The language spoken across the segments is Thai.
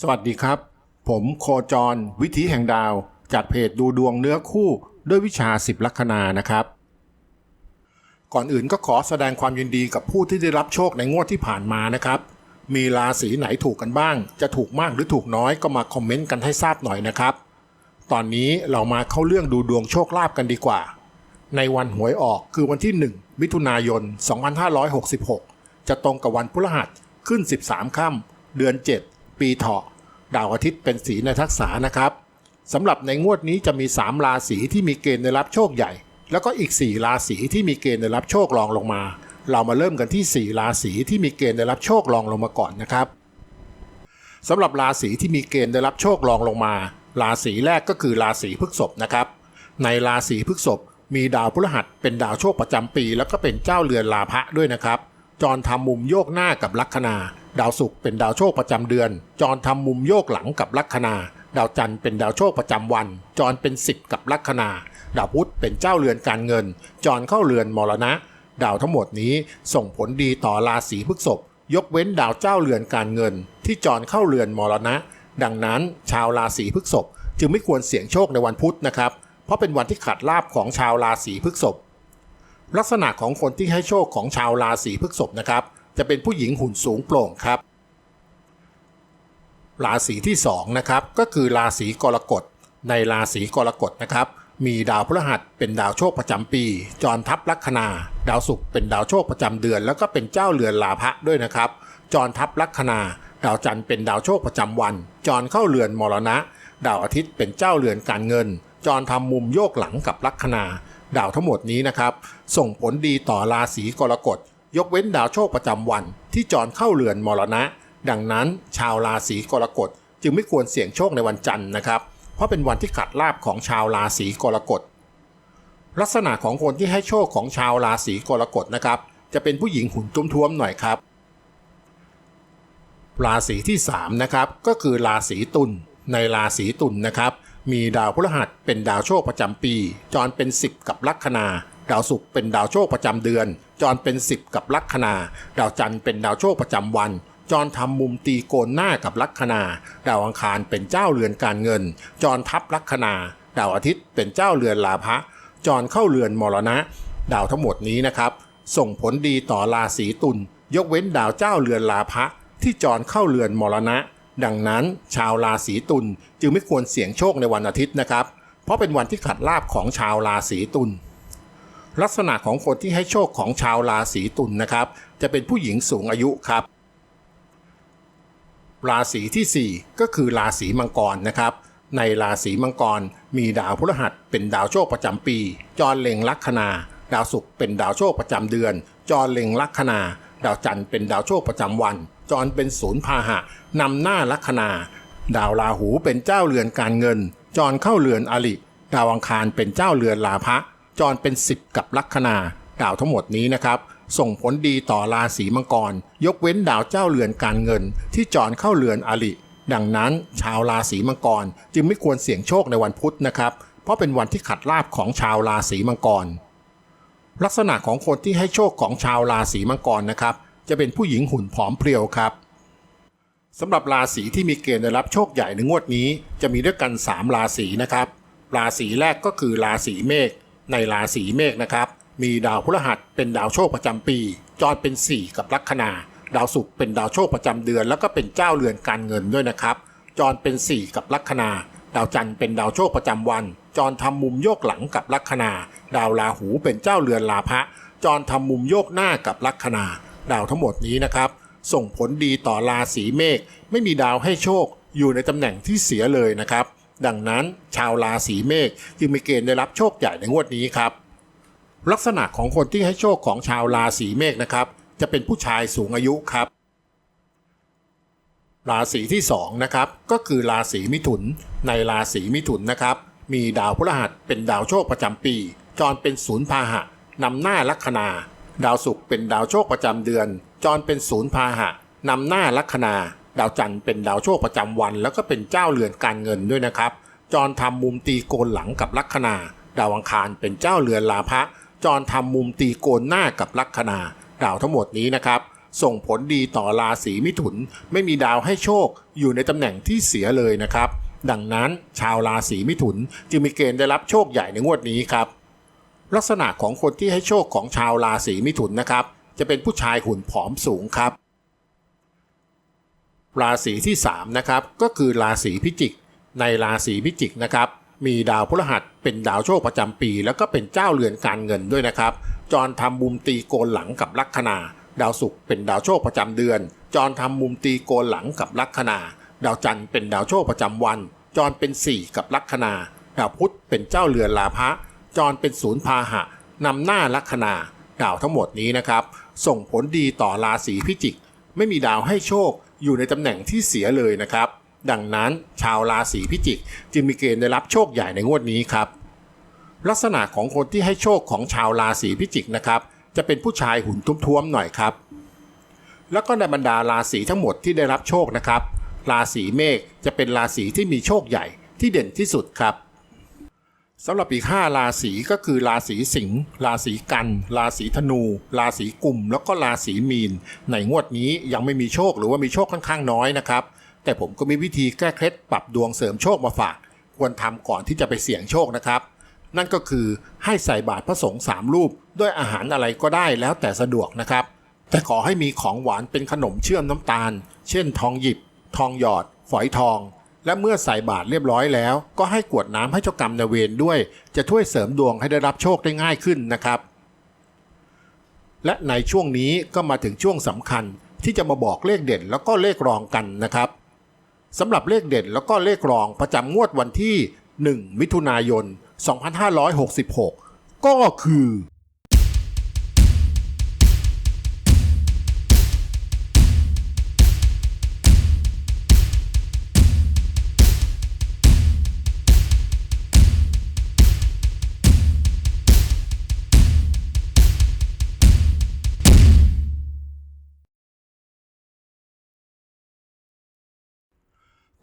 สวัสดีครับ ผมโคจร วิถีแห่งดาว จากเพจดูดวงเนื้อคู่ด้วยวิชาสิบลัคนานะครับ ก่อนอื่นก็ขอแสดงความยินดีกับผู้ที่ได้รับโชคในงวดที่ผ่านมานะครับ มีราศีไหนถูกกันบ้าง จะถูกมากหรือถูกน้อยก็มาคอมเมนต์กันให้ทราบหน่อยนะครับ ตอนนี้เรามาเข้าเรื่องดูดวงโชคลาภกันดีกว่า ในวันหวยออกคือวันที่ 1 มิถุนายน 2566 จะตรงกับวันพฤหัสขึ้น 13ค่ำเดือน 7 ปีเถาะดาวอาทิตย์เป็นสีในทักษะนะครับสำหรับในงวดนี้จะมี 3 ราศีที่มีเกณฑ์ได้รับโชคใหญ่ แล้วก็อีก 4 ราศีที่มีเกณฑ์ได้รับโชครองลงมา เรามาเริ่มกันที่ 4 ราศีที่มีเกณฑ์ได้รับโชครองลงมาก่อนนะครับสำหรับราศีที่มีเกณฑ์ได้รับโชครองลงมา ราศีแรกก็คือราศีพฤษภนะครับ ในราศีพฤษภมีดาวพฤหัสเป็นดาวโชคประจำปี แล้วก็เป็นเจ้าเรือนลาภะด้วยนะครับ จรทำมุมโยกหน้ากับลัคนา ดาวศุกร์เป็นดาวโชคประจำเดือน จรทำมุมโยกหลังกับลัคนา ดาวจันทร์เป็นดาวโชคประจำวัน จรเป็นสิบกับลัคนา ดาวพุธเป็นเจ้าเรือนการเงิน จรเข้าเรือนมรณะ ดาวทั้งหมดนี้ส่งผลดีต่อราศีพฤษภยกเว้นดาวเจ้าเรือนการเงิน ที่จรเข้าเรือนมรณะ ดังนั้นชาวราศีพฤษภจึงไม่ควรเสี่ยงโชคในวันพุธนะครับ เพราะเป็นวันที่ขัดลาบของชาวราศีพฤษภ ลักษณะของคนที่ให้โชคของชาวราศีพฤษภนะครับ จะเป็นผู้หญิงหุ่นสูงโปร่งครับ ราศีที่2นะครับก็คือราศีกรกฎ ในราศีกรกฎนะครับมีดาวพฤหัสเป็นดาวโชคประจำปี จรทับลัคนา ดาวศุกร์เป็นดาวโชคประจำเดือน แล้วก็เป็นเจ้าเรือนลาภะด้วยนะครับ จรทับลัคนา ดาวจันทร์เป็นดาวโชคประจำวัน จรเข้าเรือนมรณะ ดาวอาทิตย์เป็นเจ้าเรือนการเงิน จรทำมุมโยกหลังกับลัคนา ดาวทั้งหมดนี้นะครับ ส่งผลดีต่อราศีกรกฎ ยกเว้นดาวโชคประจำวัน ที่จรเข้าเรือนมรณะ ดังนั้นชาวราศีกรกฎจึงไม่ควรเสี่ยงโชคในวันจันทร์นะครับ เพราะเป็นวันที่ขัดลาบของชาวราศีกรกฎ ลักษณะของคนที่ให้โชคของชาวราศีกรกฎนะครับ จะเป็นผู้หญิงหุ่นท้วมๆหน่อยครับ ราศีที่3นะครับก็คือราศีตุลในราศีตุลนะครับ มีดาวพฤหัสเป็นดาวโชคประจำปี จรเป็น10กับลัคนา ดาวศุกร์เป็นดาวโชคประจำเดือน จรเป็น10กับลัคนา ดาวจันทร์เป็นดาวโชคประจำวันจรทำมุมตีโกนหน้ากับลัคนา ดาวอังคารเป็นเจ้าเรือนการเงิน จรทับลัคนา ดาวอาทิตย์เป็นเจ้าเรือนลาภะจรเข้าเรือนมรณะ ดาวทั้งหมดนี้นะครับ ส่งผลดีต่อราศีตุลยกเว้นดาวเจ้าเรือนลาภะที่จรเข้าเรือนมรณะ ดังนั้นชาวราศีตุลจึงไม่ควรเสี่ยงโชคในวันอาทิตย์นะครับ เพราะเป็นวันที่ขัดลาบของชาวราศีตุลลักษณะของคนที่ให้โชคของชาวราศีตุลนะครับ จะเป็นผู้หญิงสูงอายุครับ ราศีทีสี่ 4 ก็คือราศีมังกรนะครับ ในราศีมังกรมีดาวพฤหัสเป็นดาวโชคประจำปี จรเล็งลัคนา ดาวศุกร์เป็นดาวโชคประจำเดือน จรเล็งลัคนา ดาวจันทร์เป็นดาวโชคประจำวัน จรเป็นศูนย์พาหะนำหน้าลัคนา ดาวราหูเป็นเจ้าเรือนการเงิน จรเข้าเรือนอลิดาวอังคารเป็นเจ้าเรือนลาภะจรเป็น10กับลัคนา ดาวทั้งหมดนี้นะครับส่งผลดีต่อราศีมังกร ยกเว้นดาวเจ้าเรือนการเงิน ที่จรเข้าเรือนอลิดังนั้นชาวราศีมังกรจึงไม่ควรเสี่ยงโชคในวันพุธนะครับ เพราะเป็นวันที่ขัดลาบของชาวราศีมังกร ลักษณะของคนที่ให้โชคของชาวราศีมังกรนะครับ จะเป็นผู้หญิงหุ่นผอมเพรียวครับสำหรับราศีที่มีเกณฑ์ได้รับโชคใหญ่ในงวดนี้ จะมีด้วยกัน 3 ราศีนะครับ ราศีแรกก็คือราศีเมษในราศีเมษนะครับ มีดาวพฤหัสเป็นดาวโชคประจำปีจรเป็น 4 กับลัคนาดาวศุกร์เป็นดาวโชคประจำเดือน แล้วก็เป็นเจ้าเรือนการเงินด้วยนะครับจรเป็น 4 กับลัคนาดาวจันทร์เป็นดาวโชคประจำวันจรทำมุมโยกหลังกับลัคนา ดาวราหูเป็นเจ้าเรือนลาภะจรทำมุมโยกหน้ากับลัคนา ดาวทั้งหมดนี้นะครับ ส่งผลดีต่อราศีเมษไม่มีดาวให้โชคอยู่ในตำแหน่งที่เสียเลยนะครับ ดังนั้นชาวราศีเมษจึงมีเกณฑ์ได้รับโชคใหญ่ในงวดนี้ครับ ลักษณะของคนที่ให้โชคของชาวราศีเมษนะครับ จะเป็นผู้ชายสูงอายุครับ ราศีที่2นะครับก็คือราศีมิถุน ในราศีมิถุนนะครับ มีดาวพฤหัสเป็นดาวโชคประจำปี จรเป็นศูนย์พาหะนำหน้าลัคนา ดาวศุกร์เป็นดาวโชคประจำเดือน จรเป็นศูนย์พาหะนำหน้าลัคนา ดาวจันทร์เป็นดาวโชคประจำวัน แล้วก็เป็นเจ้าเรือนการเงินด้วยนะครับ จรทำมุมตีโกนหลังกับลัคนา ดาวอังคารเป็นเจ้าเรือนลาภะจรทำมุมตีโกนหน้ากับลัคนา ดาวทั้งหมดนี้นะครับ ส่งผลดีต่อราศีมิถุน ไม่มีดาวให้โชค อยู่ในตำแหน่งที่เสียเลยนะครับ ดังนั้นชาวราศีมิถุนจึงมีเกณฑ์ได้รับโชคใหญ่ในงวดนี้ครับ ลักษณะของคนที่ให้โชคของชาวราศีมิถุนนะครับ จะเป็นผู้ชายหุ่นผอมสูงครับ ราศีที่3นะครับก็คือราศีพิจิก ในราศีพิจิกนะครับมีดาวพฤหัสเป็นดาวโชคประจำปี แล้วก็เป็นเจ้าเรือนการเงินด้วยนะครับ จรทำมุมตีโกนหลังกับลัคนา ดาวศุกร์เป็นดาวโชคประจำเดือน จรทำมุมตีโกนหลังกับลัคนา ดาวจันทร์เป็นดาวโชคประจำวัน จรเป็น 4 กับลัคนา ดาวพุธเป็นเจ้าเรือนลาภะ จรเป็นศูนย์พาหะนำหน้าลัคนาดาวทั้งหมดนี้นะครับ ส่งผลดีต่อราศีพิจิก ไม่มีดาวให้โชคอยู่ในตำแหน่งที่เสียเลยนะครับ ดังนั้นชาวราศีพิจิก จึงมีเกณฑ์ได้รับโชคใหญ่ในงวดนี้ครับ ลักษณะของคนที่ให้โชคของชาวราศีพิจิกนะครับ จะเป็นผู้ชายหุ่นท้มๆหน่อยครับ แล้วก็ในบรรดาราศีทั้งหมดที่ได้รับโชคนะครับ ราศีเมษจะเป็นราศีที่มีโชคใหญ่ที่เด่นที่สุดครับ สำหรับอีก 5 ราศีก็คือราศีสิงห์ราศีกัน ราศีธนู ราศีกุม แล้วก็ราศีมีน ในงวดนี้ยังไม่มีโชคหรือว่ามีโชคค่อนข้างน้อยนะครับ แต่ผมก็มีวิธีแก้เคล็ดปรับดวงเสริมโชคมาฝาก ควรทำก่อนที่จะไปเสี่ยงโชคนะครับ นั่นก็คือให้ใส่บาตรพระสงฆ์สามรูป ด้วยอาหารอะไรก็ได้แล้วแต่สะดวกนะครับ แต่ขอให้มีของหวานเป็นขนมเชื่อมน้ำตาล เช่น ทองหยิบ ทองหยอด ฝอยทอง และเมื่อใส่บาตรเรียบร้อยแล้ว ก็ให้กวดน้ำให้เจ้ากรรมนายเวรด้วย จะช่วยเสริมดวงให้ได้รับโชคได้ง่ายขึ้นนะครับ และในช่วงนี้ก็มาถึงช่วงสำคัญที่จะมาบอกเลขเด่นแล้วก็เลขรองกันนะครับสำหรับเลขเด่นแล้วก็เลขรองประจำงวดวันที่ 1 มิถุนายน 2566 ก็คือ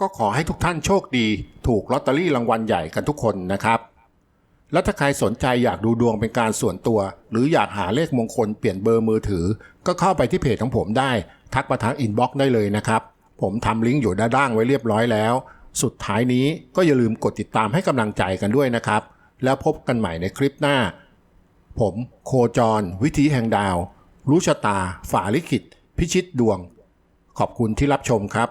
ก็ขอให้ทุกท่านโชคดี ถูกลอตเตอรี่รางวัลใหญ่กันทุกคนนะครับ และถ้าใครสนใจอยากดูดวงเป็นการส่วนตัว หรืออยากหาเลขมงคลเปลี่ยนเบอร์มือถือ ก็เข้าไปที่เพจของผมได้ ทักมาทางอินบ็อกซ์ได้เลยนะครับ ผมทำลิงก์อยู่ด้านล่างไว้เรียบร้อยแล้ว สุดท้ายนี้ก็อย่าลืมกดติดตามให้กำลังใจกันด้วยนะครับ แล้วพบกันใหม่ในคลิปหน้า ผมโคจร วิธีแห่งดาว รู้ชะตา ฝ่าลิขิต พิชิตดวง ขอบคุณที่รับชมครับ